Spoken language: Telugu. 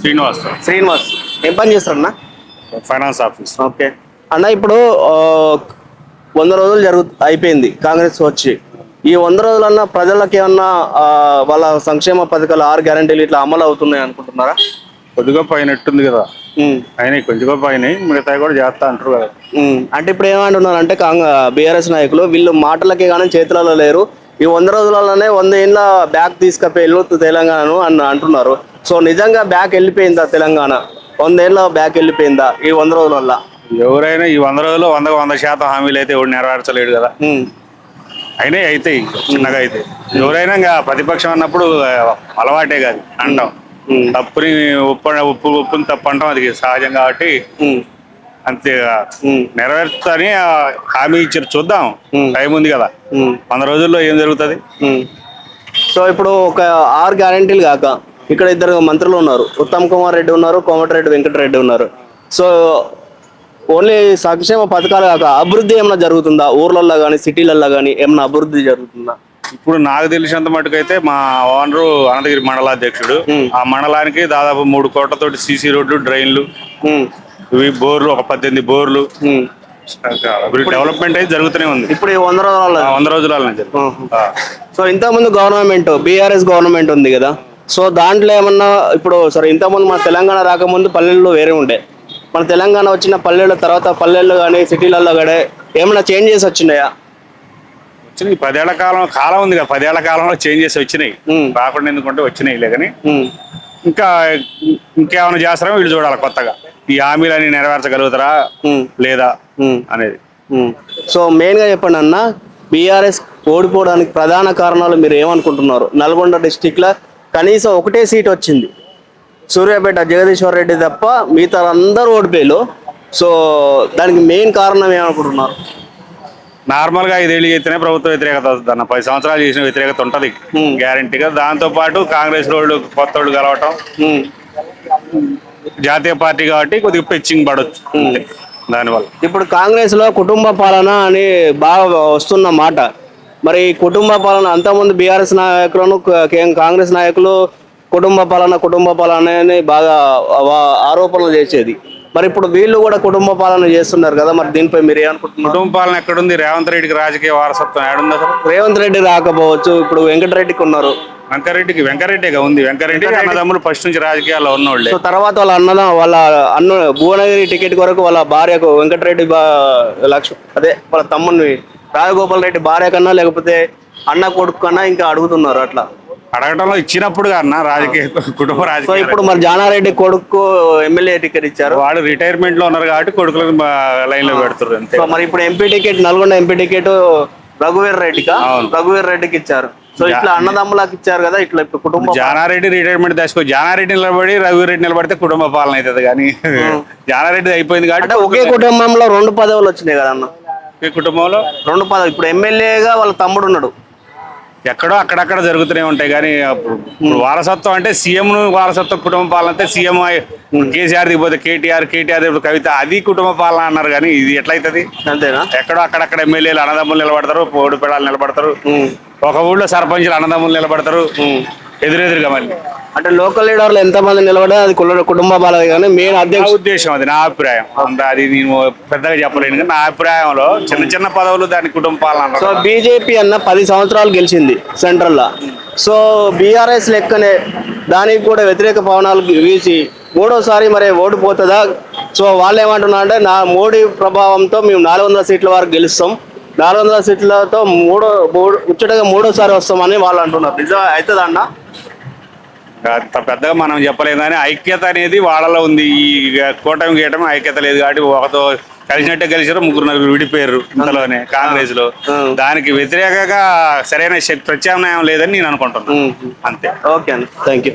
శ్రీనివాస్. శ్రీనివాస్. ఏం పని చేస్తారన్నా? Finance office. ఓకే. అన్న ఇప్పుడు వంద రోజులు జరుగు అయిపోయింది. కాంగ్రెస్ వచ్చి. ఈ వంద రోజులన్నా ప్రజలకు ఏమన్నా వాళ్ళ సంక్షేమ పథకాలు ఆరు గ్యారంటీలు ఇట్లా అమలు అవుతున్నాయి అనుకుంటున్నారా? కొద్దిగా పైనట్టుంది కదా. ఉమ్, అయినా కొద్దిగా పైన మిగతా కూడా చేస్తా అంటారు కదా. అంటే ఇప్పుడు ఏమంటున్నారు అంటే కాంగ్ బీఆర్ఎస్ నాయకులు వీళ్ళు మాటలకే కానీ చేతులలో లేరు. ఈ వంద రోజులలోనే వంద ఏళ్ళ బ్యాక్ తీసుకపోయి తెలంగాణను అని అంటున్నారు. సో నిజంగా బ్యాక్ వెళ్ళిపోయిందా తెలంగాణ? వందేళ్ళ బ్యాక్ వెళ్ళిపోయిందా ఈ వంద రోజుల ఎవరైనా ఈ వంద రోజులు వంద వంద శాతం హామీలు అయితే ఎవడు నెరవేర్చలేడు కదా. అయినా అయితే చిన్నగా అయితే. ఎవరైనా ఇంకా ప్రతిపక్షం అన్నప్పుడు అలవాటే కాదు అంటాం. తప్పుని ఉప్పు ఉప్పు ఉప్పుని తప్పు అంటాం అది సహజం కాబట్టి అంతే నెరవేర్చుతాని ఆ, హామీ ఇచ్చారు. చూద్దాం. టైం ఉంది కదా. వంద రోజుల్లో ఏం జరుగుతుంది? సో ఇప్పుడు ఒక ఆరు గ్యారంటీలు కాక ఇక్కడ ఇద్దరు మంత్రులు ఉన్నారు. ఉత్తమ్ కుమార్ రెడ్డి ఉన్నారు కోమటిరెడ్డి వెంకటరెడ్డి ఉన్నారు. సో ఓన్లీ సంక్షేమ పథకాలు కాక అభివృద్ధి ఏమైనా జరుగుతుందా? ఊర్లలో కానీ సిటీలలో కానీ ఏమైనా అభివృద్ధి జరుగుతుందా? ఇప్పుడు నాకు తెలిసినంత మటుకైతే మా ఓనరు అనంతగిరి మండలాధ్యక్షుడు. ఆ మండలానికి దాదాపు మూడు కోట్లతోటి సీసీ రోడ్లు డ్రైన్లు ఇవి బోర్లు ఒక పద్దెనిమిది బోర్లు. డెవలప్మెంట్ అయితే జరుగుతూనే ఉంది. ఇప్పుడు వంద రోజుల వంద ఆ. సో ఇంతకుముందు గవర్నమెంట్ బీఆర్ఎస్ గవర్నమెంట్ ఉంది కదా. సో దాంట్లో ఏమన్నా ఇప్పుడు సరే ఇంతకుముందు మన తెలంగాణ రాకముందు పల్లెల్లో వేరే ఉండే. మన తెలంగాణ వచ్చిన పల్లెల తర్వాత పల్లెల్లో కానీ సిటీలలో కానీ ఏమైనా చేంజెస్ వచ్చినాయా? వచ్చినాయి. పదేళ్ళ కాలం కాలం ఉంది కదా. పదేళ్ళ కాలంలో చేంజెస్ వచ్చినాయి. రాకుండా ఎందుకంటే వచ్చినాయి ఉమ్, ఇంకా ఇంకేమైనా చేస్తారో వీళ్ళు చూడాలి కొత్తగా. ఈ హామీలని నెరవేర్చగలుగుతారా? లేదా? అనేది. సో మెయిన్గా చెప్పండి అన్న బీఆర్ఎస్ ఓడిపోవడానికి ప్రధాన కారణాలు మీరు ఏమనుకుంటున్నారు? నల్గొండ డిస్టిక్లో కనీసం ఒకటే సీట్ వచ్చింది. సూర్యాపేట జగదీశ్వర్ రెడ్డి తప్ప మిగతా అందరూ ఓడిపోయారు. సో దానికి మెయిన్ కారణం ఏమనుకుంటున్నారు? నార్మల్గా ఐదేళ్ళు చేస్తేనే ప్రభుత్వ వ్యతిరేకత వస్తుంది అన్న పది సంవత్సరాలు చేసిన వ్యతిరేకత ఉంటది. గ్యారంటీగా దాంతో పాటు కాంగ్రెస్ రోడ్లు కొత్త రోడ్లు కలవటం. జాతీయ పార్టీ కాబట్టి కొద్దిగా పెచ్చింగ్ పడవచ్చు. దానివల్ల. ఇప్పుడు కాంగ్రెస్లో కుటుంబ పాలన అని బాగా వస్తున్న మాట. మరి ఈ కుటుంబ పాలన అంతకుముందు బీఆర్ఎస్ నాయకులను కాంగ్రెస్ నాయకులు కుటుంబ పాలన కుటుంబ పాలన అని బాగా ఆరోపణలు చేసేది. మరి ఇప్పుడు వీళ్ళు కూడా కుటుంబ పాలన చేస్తున్నారు కదా మరి దీనిపై మీరు ఏమనుకుంటున్నారు? కుటుంబ పాలన ఎక్కడుంది? రేవంత్ రెడ్డికి రాజకీయ వారసత్వం ఏడుంది అసలు రేవంత్ రెడ్డి రాకపోవచ్చు ఇప్పుడు వెంకటరెడ్డికి ఉన్నారు. వెంకరెడ్డికి వెంకరెడ్డిగా ఉంది. వెంకరెడ్డి అన్నదమ్ములు ఫస్ట్ నుంచి రాజకీయాల్లో ఉన్నోళ్ళే. తర్వాత వాళ్ళ అన్న వాళ్ళ అన్న భువనగిరి టికెట్ కొరకు వాళ్ళ భార్యకు వెంకటరెడ్డి బా లక్ష్మ అదే వాళ్ళ తమ్ముని రాజగోపాల్ రెడ్డి భార్య కన్నా లేకపోతే అన్న కొడుకు కన్నా ఇంకా అడుగుతున్నారు అట్లా. అడగటంలో ఇచ్చినప్పుడు అన్న రాజకీయ కుటుంబ రాజకీయ ఇప్పుడు మరి జానారెడ్డి కొడుకు ఎమ్మెల్యే టికెట్ ఇచ్చారు. వాళ్ళు రిటైర్మెంట్లో ఉన్నారు కాబట్టి కొడుకులను లైన్లో పెడుతున్నారు అంతే. సో మరి ఇప్పుడు MP ticket Nalgonda MP ticket రఘువీర్ రెడ్డికా. రఘువీర్ రెడ్డికి ఇచ్చారు. సో ఇట్లా అన్నదమ్ములకు ఇచ్చారు కదా ఇట్లా ఇప్పుడు కుటుంబం జానారెడ్డి రిటైర్మెంట్ దశకు జానారెడ్డి నిలబడి రఘురెడ్డి నిలబడితే కుటుంబ పాలన అవుతుంది కానీ జానారెడ్డి అయిపోయింది కాబట్టి ఒకే కుటుంబంలో రెండు పదవులు వచ్చినాయి కదా అన్న ఈ కుటుంబంలో? రెండు పదవి ఇప్పుడు ఎమ్మెల్యేగా వాళ్ళ తమ్ముడు ఉన్నాడు. ఎక్కడో అక్కడక్కడ జరుగుతూనే ఉంటాయి. కానీ ఇప్పుడు వారసత్వం అంటే సీఎం వారసత్వం కుటుంబ పాలన అంటే సీఎం కేసీఆర్ దిగిపోతే కేటీఆర్ కేటీఆర్ దిగిపోతే కవిత అది కుటుంబ పాలన అన్నారు కానీ ఇది ఎట్లయితది? అంతేనా? ఎక్కడో అక్కడక్కడ ఎమ్మెల్యేలు అన్నదమ్ములు నిలబడతారు పోడు పెడాలు నిలబడతారు. ఒక ఊళ్ళో సర్పంచులు అన్నదమ్ములు నిలబడతారు. ఎదురెదురుగా మళ్ళీ. అంటే లోకల్ లీడర్లు ఎంతమంది నిలబడే అది కుటుంబ బాలది కానీ మెయిన్ నా అధ్యక్షుడు. ఉద్దేశం అది నా అభిప్రాయం. అంత అది నేను పెద్దగా చెప్పలేను కానీ నా అభిప్రాయంలో చిన్న చిన్న పదవులు దాని కుటుంబ పాలన సో బీజేపీ అన్న పది సంవత్సరాలు గెలిచింది సెంట్రల్లో. సో బీఆర్ఎస్ లెక్కనే దానికి కూడా వ్యతిరేక పవనాలు వీసి మూడోసారి మరి ఓడిపోతుందా సో వాళ్ళు ఏమంటున్నారు అంటే నా మోడీ ప్రభావంతో మేము నాలుగు వందల సీట్ల వరకు గెలుస్తాం. నాలుగు వందల సీట్లతో మూడో మూడు ముచ్చటగా మూడోసారి వస్తామని వాళ్ళు అంటున్నారు. నిజం అవుతుందా అన్న? అంత పెద్దగా మనం చెప్పలేము కానీ ఐక్యత అనేది వాళ్ళలో ఉంది. ఈ కూటమి గీయటం ఐక్యత లేదు కాబట్టి ఒకతో కలిసినట్టే కలిసారు ముగ్గురు నలుగురు విడిపోయారు ఇంతలోనే కాంగ్రెస్లో దానికి వ్యతిరేకంగా సరైన ప్రత్యామ్నాయం లేదని నేను అనుకుంటున్నాను. అంతే. ఓకే అన్న. Thank you